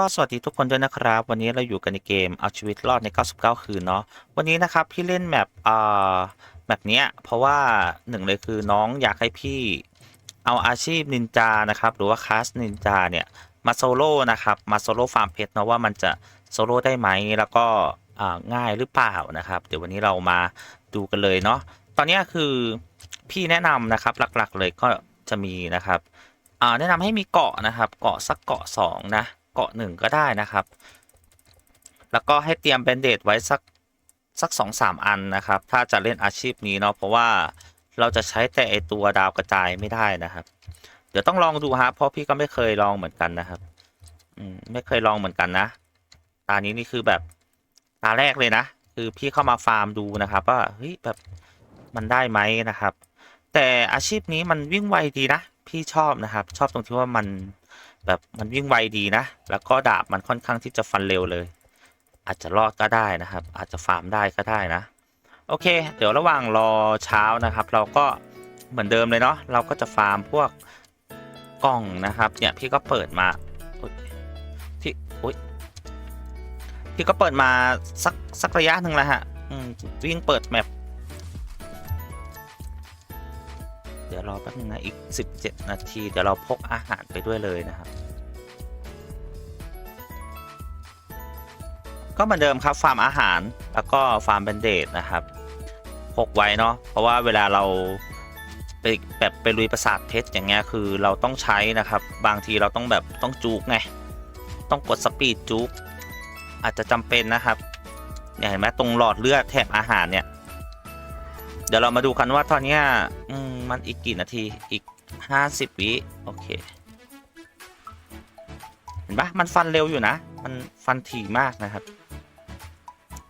ก็สวัสดีทุกคนด้วยนะครับ วันนี้เราอยู่กันในเกมเอาชีวิตรอดใน 99 คืนเนาะวันนี้นะครับพี่เล่นแมปอ่าแมปเนี้ยเพราะว่าหนึ่งเลยคือน้องอยากให้พี่เอาอาชีพนินจานะครับ หรือว่าคลาสนินจาเนี่ยมาโซโล่นะครับมาโซโล่ฟาร์มเพชรเนาะว่ามันจะโซโล่ได้ไหมแล้วก็อ่าง่ายหรือเปล่านะครับ เดี๋ยววันนี้เรามาดูกันเลยเนาะตอนนี้คือพี่แนะนำนะครับหลักๆเลยก็จะมีนะครับอ่าแนะนำให้มีเกาะนะครับ เกาะสักเกาะสองนะ เกาะหนึ่งก็ได้นะครับ แล้วก็ให้เตรียมแบนเดดไว้สักสักสองสามอันนะครับ ถ้าจะเล่นอาชีพนี้เนาะเพราะว่าเราจะใช้แต่ไอตัวดาวกระจายไม่ได้นะครับ เดี๋ยวต้องลองดูฮะเพราะพี่ก็ไม่เคยลองเหมือนกันนะครับ อืมไม่เคยลองเหมือนกันนะตานี้นี่คือแบบตาแรกเลยนะ คือพี่เข้ามาฟาร์มดูนะครับ ว่าเฮ้ยแบบมันได้ไหมนะครับ แต่อาชีพนี้มันวิ่งไวดีนะ พี่ชอบนะครับ ชอบตรงที่ว่ามัน แบบมันวิ่งไวดีนะ แล้วก็ดาบมันค่อนข้างที่จะฟันเร็วเลย อาจจะรอดก็ได้นะครับ อาจจะฟาร์มได้ก็ได้นะ โอเค เดี๋ยวระหว่างรอเช้านะครับ เราก็เหมือนเดิมเลยเนาะ เราก็จะฟาร์มพวกกล่องนะครับ เนี่ยพี่ก็เปิดมาอุ๊ยพี่อุ้ยพี่ก็เปิดมาสักสักระยะหนึ่งแล้วฮะวิ่งเปิดแมป ดี๋ยวรอแป๊บนึงนะ อีก 17 นาที เดี๋ยวเราพกอาหารไปด้วยเลยนะครับ ก็เหมือนเดิมครับฟาร์มอาหารแล้วก็ฟาร์มเบนเดดนะครับ พกไว้เนาะเพราะว่าเวลาเราไปแบบไปลุยประสาทเพชรอย่างเงี้ยคือเราต้องใช้นะครับ บางทีเราต้องแบบต้องจูกไงต้องกดสปีดจูกอาจจะจำเป็นนะครับเนี่ยเห็นไหมตรงหลอดเลือดแถบอาหารเนี่ย เดี๋ยวเรามาดูกันว่าตอนนี้มันอีกกี่นาทีอีกห้าสิบวิโอเค เห็นปะมันฟันเร็วอยู่นะ มันฟันถี่มากนะครับ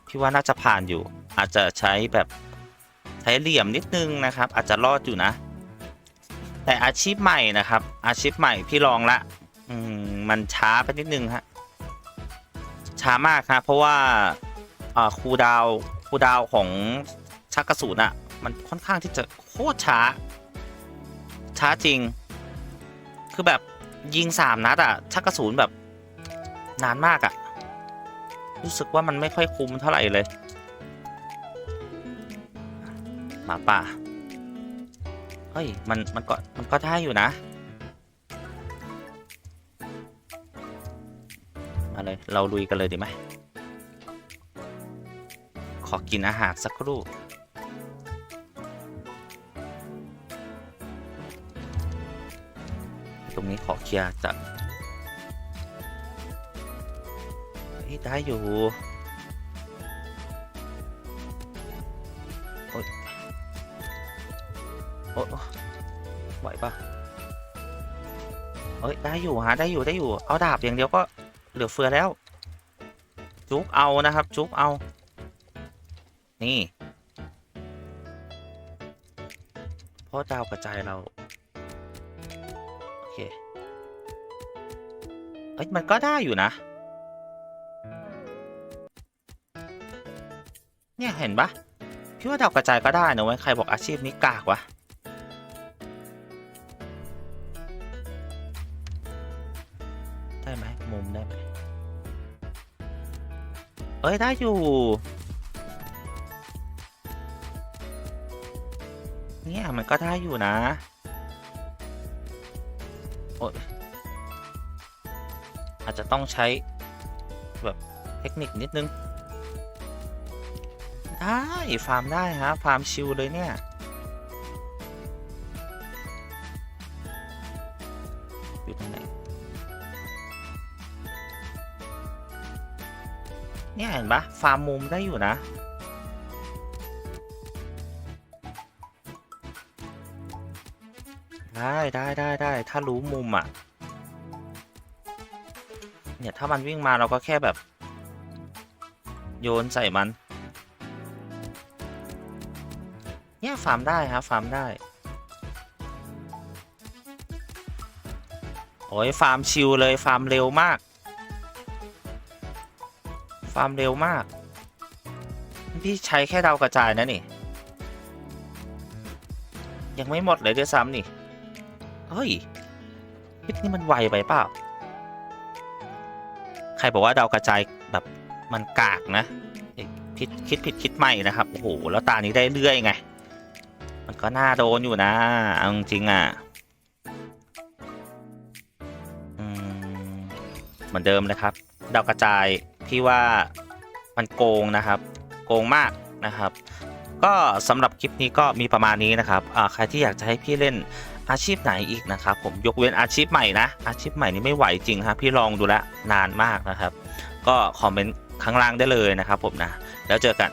พี่ว่าน่าจะผ่านอยู่ อาจจะใช้แบบใช้เหลี่ยมนิดนึงนะครับ อาจจะรอดอยู่นะ แต่อาชีพใหม่นะครับ อาชีพใหม่พี่ลองละมมันช้าไปนิดนึงฮะช้ามากครับเพราะว่าอ่าคูดาวน์คูดาวของชักกระสุนอะ มันค่อนข้างที่จะโคตรช้า ช้าจริง คือแบบยิงสามนัดอะชักกระสุนแบบนานมากอะรู้สึกว่ามันไม่ค่อยคุ้มเท่าไหร่เลยหมาป่าเฮ้ย มันมันก็มันก็ได้อยู่นะ มาเลย เราลุยกันเลยดีไหมขอกินอาหารสักครู่ ตรงนี้ขอเคลียร์จะเฮ้ยได้อยู่โอ๊ยโอ๊ยไหวปะเอ้ยได้อยู่ฮะได้อยู่ได้อยู่ เอาดาบอย่างเดียวก็เหลือเฟือแล้ว จุกเอานะครับ จุกเอา นี่พราะดาวกระจายเรา เอ้ยมันก็ได้อยู่นะ เนี่ยเห็นปะพี่ว่าดาวกระจายก็ได้นะเว้ยใครบอกอาชีพนี้กากวะได้ไหมมุมได้ไหมเอ้ยได้อยู่ เนี่ยมันก็ได้อยู่นะ โอ๊ย อาจจะต้องใช้แบบเทคนิคนิดนึง ได้ ฟาร์มได้ฮะ ฟาร์มชิลเลยเนี่ย อยู่ตรงไหน เนี่ยเห็นปะฟาร์มมุมได้อยู่นะได้ได้ได้ได้ถ้ารู้มุมอะ เนี่ย ถ้ามันวิ่งมาเราก็แค่แบบ โยนใส่มัน เนี่ยฟาร์มได้ครับฟาร์มได้ โอ้ยฟาร์มชิลเลยฟาร์มเร็วมาก ฟาร์มเร็วมาก พี่ใช้แค่ดาวกระจายนะนี่ ยังไม่หมดเลยด้วยซ้ำนี่ เฮ้ยคลิปนี้มันไวไปเปล่า ใครบอกว่าดาวกระจายแบบมันกากนะคิดคิดผิดคิดใหม่นะครับโอ้โหแล้วตานี้ได้เรื่อยไง มันก็น่าโดนอยู่นะเอาจริงอะเหมือนเดิมเลยครับ ดาวกระจายที่ว่ามันโกงนะครับ โกงมากนะครับ ก็สำหรับคลิปนี้ก็มีประมาณนี้นะครับอ่าใครที่อยากจะให้พี่เล่น อาชีพไหนอีกนะครับผมยกเว้นอาชีพใหม่นะ อาชีพใหม่นี่ไม่ไหวจริงครับพี่ลองดูแลวนานมากนะครับ ก็คอมเมนต์ข้างล่างได้เลยนะครับผมนะ แล้วเจอกัน